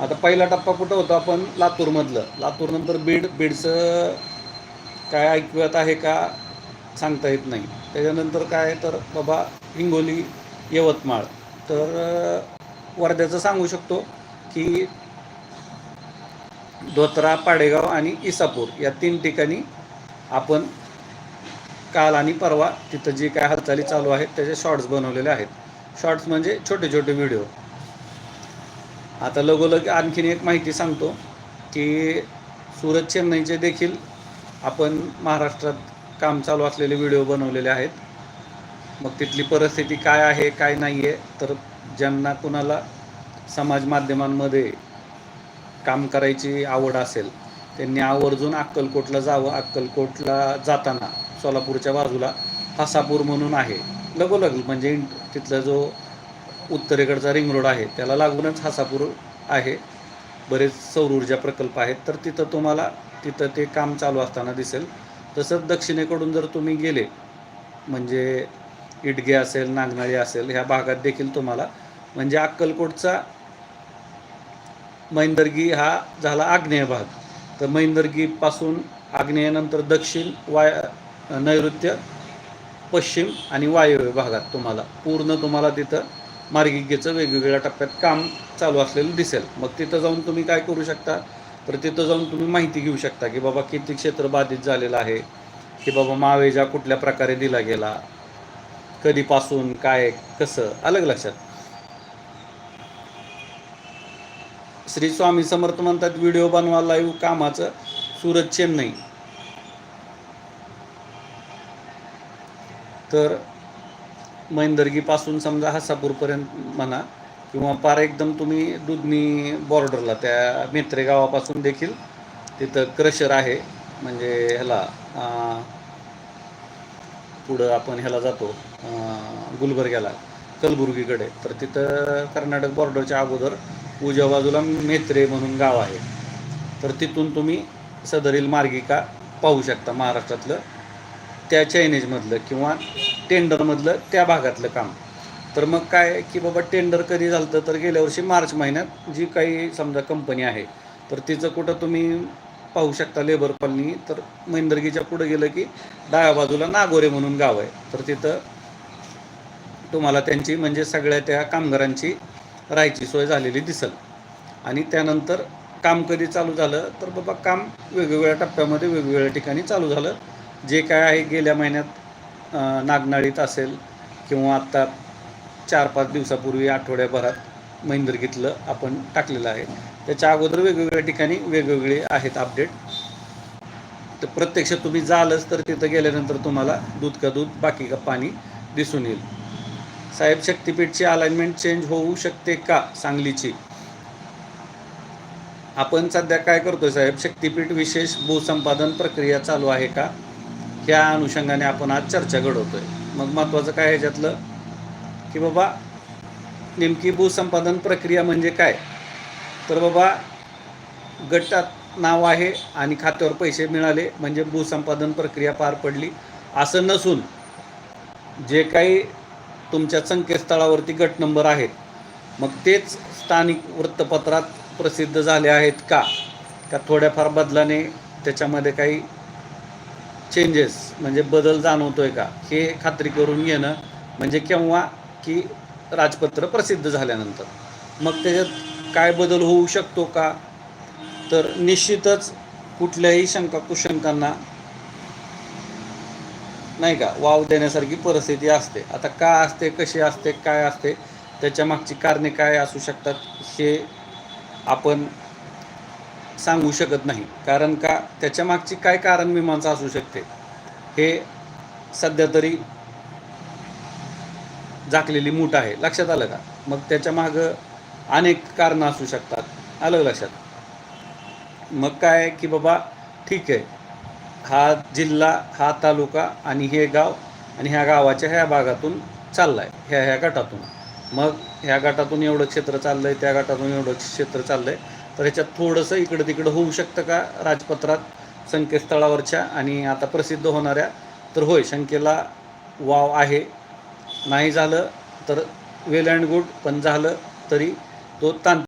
आता पहिला टप्पा कुठं होता आपण? लातूरमधलं. लातूरनंतर बीड. बीडचं काय ऐकूयात आहे का सांगता येत नाही. त्याच्यानंतर काय तर बाबा हिंगोली यवतमाळ. तर वर्ध्याचं सांगू शकतो की धोत्रा पाडेगाव आणि इसापूर या तीन ठिकाणी आपण काल आणि परवा तिथं जे काय हालचाली चालू आहेत त्याचे शॉर्ट्स बनवलेले आहेत. शॉर्ट्स म्हणजे छोटे छोटे व्हिडिओ. आता लगोलग आणखीन एक माहिती सांगतो की सुरत चेन्नईचे देखील आपण महाराष्ट्रात काम चालू असलेले व्हिडिओ बनवलेले आहेत. मग तिथली परिस्थिती काय आहे काय नाही आहे तर ज्यांना कुणाला समाज माध्यमांमध्ये काम करायची आवड असेल त्यांनी आवर्जून अक्कलकोटला जावं. अक्कलकोटला जाताना सोलापूरच्या बाजूला हासापूर म्हणून आहे. लगोलग म्हणजे इंट तिथला जो उत्तरेकडचा रिंग रोड आहे. त्याला लागूनच हासापूर आहे. बरेच सौर ऊर्जा प्रकल्प आहेत. तर तिथं तुम्हाला तिथं ते काम चालू असताना दिसेल. तसंच दक्षिणेकडून जर तुम्ही गेले म्हणजे इटगे असेल नागनाळी असेल ह्या भागात देखील तुम्हाला म्हणजे अक्कलकोटचा मैंदर्गी हा झाला आग्नेय भाग. तर मैंदर्गीपासून आग्नेयानंतर दक्षिण वाय नैऋत्य पश्चिम आणि वायव्य भागात तुम्हाला पूर्ण तुम्हाला तिथं मार्गिकेचं वेगवेगळ्या टप्प्यात काम चालू असलेलं दिसेल. मग तिथं जाऊन तुम्ही काय करू शकता? तर तिथं जाऊन तुम्ही माहिती घेऊ शकता की बाबा किती क्षेत्र बाधित झालेलं आहे की बाबा मावेजा कुठल्या प्रकारे दिला गेला कधीपासून काय कसं? अलग लक्षात. श्री स्वामी समर्थ म्हणतात व्हिडिओ बनवा लाईव्ह कामाचं सुरत चेन्नई तर मैंदर्गीपासून समजा हसापूरपर्यंत म्हणा किंवा पार एकदम तुम्ही दुधनी बॉर्डरला त्या मेत्रे गावापासून देखील तिथं क्रशर आहे. म्हणजे ह्याला पुढं आपण ह्याला जातो गुलबर्ग्याला कलबुर्गीकडे. तर तिथं कर्नाटक बॉर्डरच्या अगोदर उजव्या बाजूला मेत्रे म्हणून गाव आहे. तर तिथून तुम्ही सदरील मार्गिका पाहू शकता महाराष्ट्रातलं त्या चायनीजमधलं किंवा टेंडरमधलं त्या भागातलं काम. तर मग काय की बाबा टेंडर कधी झालं तर गेल्या वर्षी मार्च महिन्यात जी काही समजा कंपनी आहे तर तिचं कुठं तुम्ही पाहू शकता लेबर कॉलनी. तर महिंदरगीच्या पुढं गेलं की डाव्या बाजूला नागोरे म्हणून गाव आहे. तर तिथं तुम्हाला त्यांची म्हणजे सगळ्या त्या कामगारांची राहायची सोय झालेली दिसल. आणि त्यानंतर काम कधी चालू झालं? तर बाबा काम वेगवेगळ्या टप्प्यामध्ये वेगवेगळ्या ठिकाणी चालू झालं. जे काय आहे गेल्या महिन्यात नागनाळीत असेल किंवा आत्ता चार पाच दिवसापूर्वी आठवड्याभरात महिंद्रगीतलं आपण टाकलेलं आहे. त्याच्या अगोदर वेगवेगळ्या ठिकाणी वेगवेगळे आहेत अपडेट. तर प्रत्यक्ष तुम्ही जालच तर तिथं गेल्यानंतर तुम्हाला दूध का दूध बाकी का पाणी दिसून येईल. साहेब शक्तीपीठची अलाइनमेंट चेंज होऊ शकते का सांगलीची? आपण सध्या काय करतोय साहेब? शक्तीपीठ विशेष भूसंपादन प्रक्रिया चालू आहे का? त्या अनुषंगाने आपण आज चर्चा घडवतोय. मग महत्त्वाचं काय ह्याच्यातलं? की बाबा नेमकी भूसंपादन प्रक्रिया म्हणजे काय? तर बाबा गटात नाव आहे आणि खात्यावर पैसे मिळाले म्हणजे भूसंपादन प्रक्रिया पार पडली. असं नसून जे काही तुमच्या संकेतस्थळावरती गट नंबर आहेत मग तेच स्थानिक वृत्तपत्रात प्रसिद्ध झाले आहेत का? का थोड्याफार बदलाने त्याच्यामध्ये काही चेंजेस म्हणजे बदल जाणवतोय का? हे खात्री करून घेणं म्हणजे केव्हा की राजपत्र प्रसिद्ध झाल्यानंतर. मग त्याच्यात काय बदल होऊ शकतो का? तर निश्चितच कुठल्याही शंका कुशंकांना नाही का वाव देण्यासारखी परिस्थिती असते. आता का असते कशी असते काय असते त्याच्या मागची कारणे काय असू शकतात हे आपण सांगू शकत नाही. कारण का त्याच्या मागची काय कारण मीमांसा असू शकते? हे सध्या तरी झाकलेली मूठ आहे. लक्षात आलं का? मग त्याच्या मागं अनेक कारणं असू शकतात. आलं लक्षात? मग काय की बाबा ठीक आहे. हा जिल्हा हा तालुका आणि हे गाव आणि ह्या गावाच्या ह्या भागातून चालला आहे ह्या ह्या गटातून. मग ह्या गटातून एवढं क्षेत्र चाललं आहे त्या गटातून एवढं क्षेत्र चाललं आहे तर ह्याच्यात थोडंसं इकडं तिकडं होऊ शकतं का राजपत्रात संकेतस्थळावरच्या? आणि आता प्रसिद्ध होणाऱ्या? तर होय शंकेला वाव आहे. नाही झालं तर वेल अँड गुड पण झालं तरी तो ताण